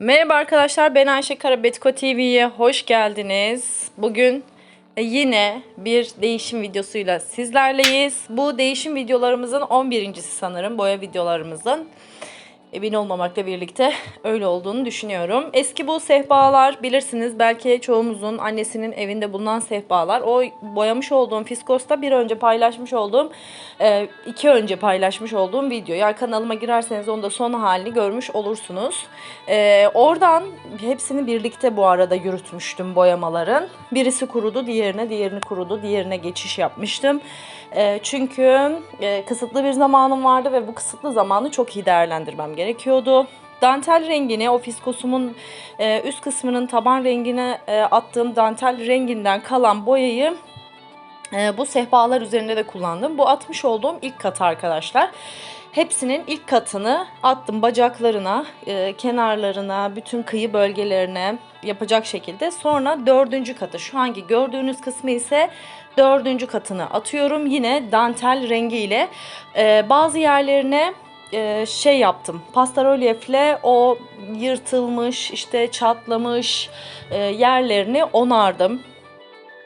Merhaba arkadaşlar ben Ayşe Karabetko TV'ye hoş geldiniz. Bugün e, yine bir değişim videosuyla sizlerleyiz. Bu değişim videolarımızın 11.si sanırım boya videolarımızın. Emin olmamakla birlikte öyle olduğunu düşünüyorum. Eski bu sehpalar bilirsiniz belki çoğumuzun annesinin evinde bulunan sehpalar. O boyamış olduğum Fiskos'ta bir önce paylaşmış olduğum, e, iki önce paylaşmış olduğum video. Yani kanalıma girerseniz onda son halini görmüş olursunuz. E, oradan hepsini birlikte bu arada yürütmüştüm boyamaların. Birisi kurudu, diğerine, diğerini kurudu, diğerine geçiş yapmıştım. E, çünkü e, kısıtlı bir zamanım vardı ve bu kısıtlı zamanı çok iyi değerlendirmem gerekiyordu. Dantel rengini, o fiskosumun e, üst kısmının taban rengine e, attığım dantel renginden kalan boyayı bu sehpalar üzerinde de kullandım. Bu atmış olduğum ilk katı arkadaşlar. Hepsinin ilk katını attım bacaklarına, e, kenarlarına, bütün kıyı bölgelerine yapacak şekilde. Sonra dördüncü katı, şu hangi gördüğünüz kısmı ise dördüncü katını atıyorum. Yine dantel rengiyle e, bazı yerlerine e, şey yaptım. Pastel o yırtılmış, işte çatlamış e, yerlerini onardım.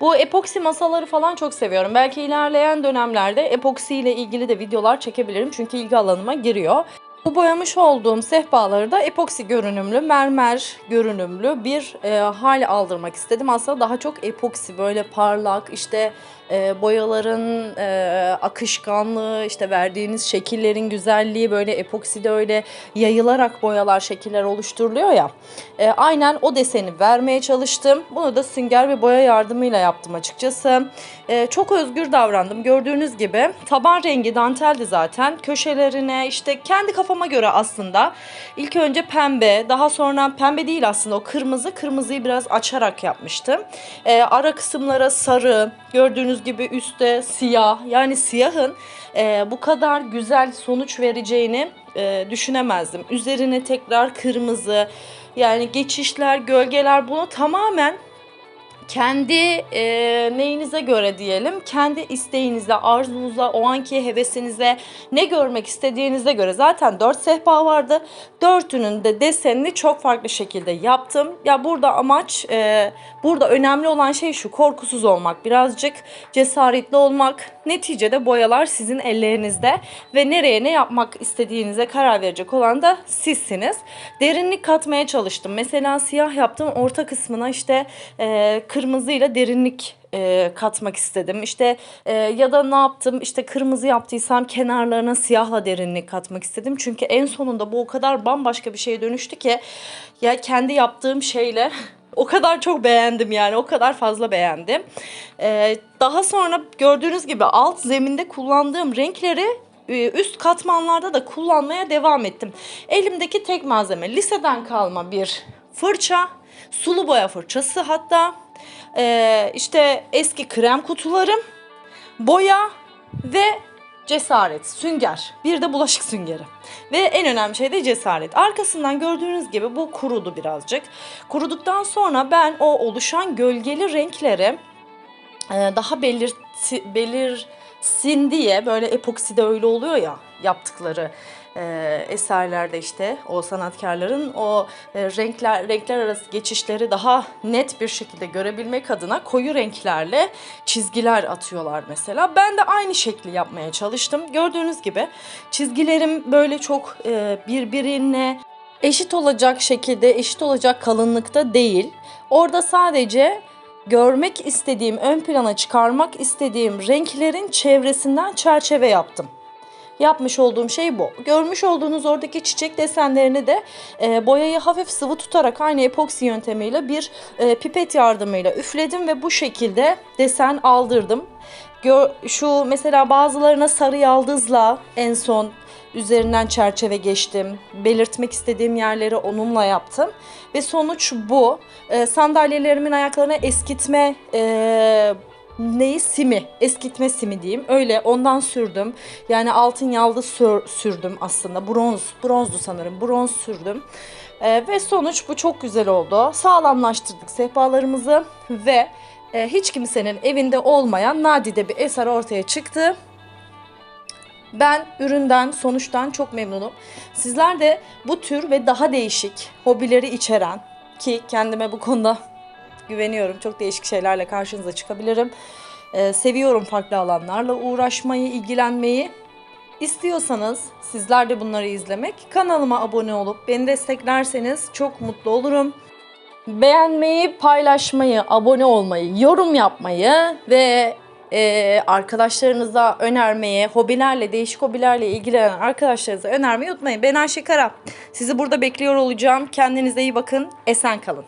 Bu epoksi masaları falan çok seviyorum. Belki ilerleyen dönemlerde epoksi ile ilgili de videolar çekebilirim. Çünkü ilgi alanıma giriyor. Bu boyamış olduğum sehpaları da epoksi görünümlü, mermer görünümlü bir e, hal aldırmak istedim. Aslında daha çok epoksi böyle parlak işte e, boyaların e, akışkanlığı, işte verdiğiniz şekillerin güzelliği böyle epokside öyle yayılarak boyalar, şekiller oluşturuluyor ya. E, aynen o deseni vermeye çalıştım. Bunu da sünger ve boya yardımıyla yaptım açıkçası. E, çok özgür davrandım. Gördüğünüz gibi taban rengi danteldi zaten. Köşelerine işte kendi kafama göre aslında ilk önce pembe, daha sonra pembe değil aslında o kırmızı. Kırmızıyı biraz açarak yapmıştım. E, ara kısımlara sarı, gördüğünüz gibi üstte siyah. Yani siyahın e, bu kadar güzel sonuç vereceğini e, düşünemezdim. Üzerine tekrar kırmızı yani geçişler, gölgeler bunu tamamen kendi e, neyinize göre diyelim, kendi isteğinize, arzunuza, o anki hevesinize, ne görmek istediğinize göre zaten dört sehpa vardı. Dörtünün de desenini çok farklı şekilde yaptım. Ya burada amaç, e, burada önemli olan şey şu, korkusuz olmak, birazcık cesaretli olmak. Neticede boyalar sizin ellerinizde ve nereye ne yapmak istediğinize karar verecek olan da sizsiniz. Derinlik katmaya çalıştım. Mesela siyah yaptım, orta kısmına işte e, kırmızıyla derinlik e, katmak istedim. İşte e, ya da ne yaptım? İşte kırmızı yaptıysam kenarlarına siyahla derinlik katmak istedim. Çünkü en sonunda bu o kadar bambaşka bir şeye dönüştü ki ya kendi yaptığım şeyle o kadar çok beğendim yani o kadar fazla beğendim. Ee, daha sonra gördüğünüz gibi alt zeminde kullandığım renkleri e, üst katmanlarda da kullanmaya devam ettim. Elimdeki tek malzeme liseden kalma bir fırça, sulu boya fırçası hatta e, işte eski krem kutularım, boya ve cesaret, sünger. Bir de bulaşık süngeri. Ve en önemli şey de cesaret. Arkasından gördüğünüz gibi bu kurudu birazcık. Kuruduktan sonra ben o oluşan gölgeli renkleri e, daha belir belirsin diye böyle epokside öyle oluyor ya yaptıkları e, eserlerde işte o sanatkarların o e, renkler renkler arası geçişleri daha net bir şekilde görebilmek adına koyu renklerle çizgiler atıyorlar mesela. Ben de aynı şekli yapmaya çalıştım. Gördüğünüz gibi çizgilerim böyle çok e, birbirine eşit olacak şekilde, eşit olacak kalınlıkta değil. Orada sadece görmek istediğim, ön plana çıkarmak istediğim renklerin çevresinden çerçeve yaptım yapmış olduğum şey bu. Görmüş olduğunuz oradaki çiçek desenlerini de e, boyayı hafif sıvı tutarak aynı epoksi yöntemiyle bir e, pipet yardımıyla üfledim ve bu şekilde desen aldırdım. Gör, şu mesela bazılarına sarı yaldızla en son üzerinden çerçeve geçtim. Belirtmek istediğim yerleri onunla yaptım. Ve sonuç bu. E, sandalyelerimin ayaklarına eskitme e, neyi simi, eskitme simi diyeyim. Öyle ondan sürdüm. Yani altın yaldı sür, sürdüm aslında. Bronz, bronzdu sanırım. Bronz sürdüm. Ee, ve sonuç bu çok güzel oldu. Sağlamlaştırdık sehpalarımızı ve e, hiç kimsenin evinde olmayan nadide bir eser ortaya çıktı. Ben üründen, sonuçtan çok memnunum. Sizler de bu tür ve daha değişik hobileri içeren ki kendime bu konuda güveniyorum. Çok değişik şeylerle karşınıza çıkabilirim. Ee, seviyorum farklı alanlarla uğraşmayı, ilgilenmeyi. İstiyorsanız sizler de bunları izlemek, kanalıma abone olup beni desteklerseniz çok mutlu olurum. Beğenmeyi, paylaşmayı, abone olmayı, yorum yapmayı ve e, arkadaşlarınıza önermeyi, hobilerle, değişik hobilerle ilgilenen arkadaşlarınıza önermeyi unutmayın. Ben Ayşe Kara. Sizi burada bekliyor olacağım. Kendinize iyi bakın. Esen kalın.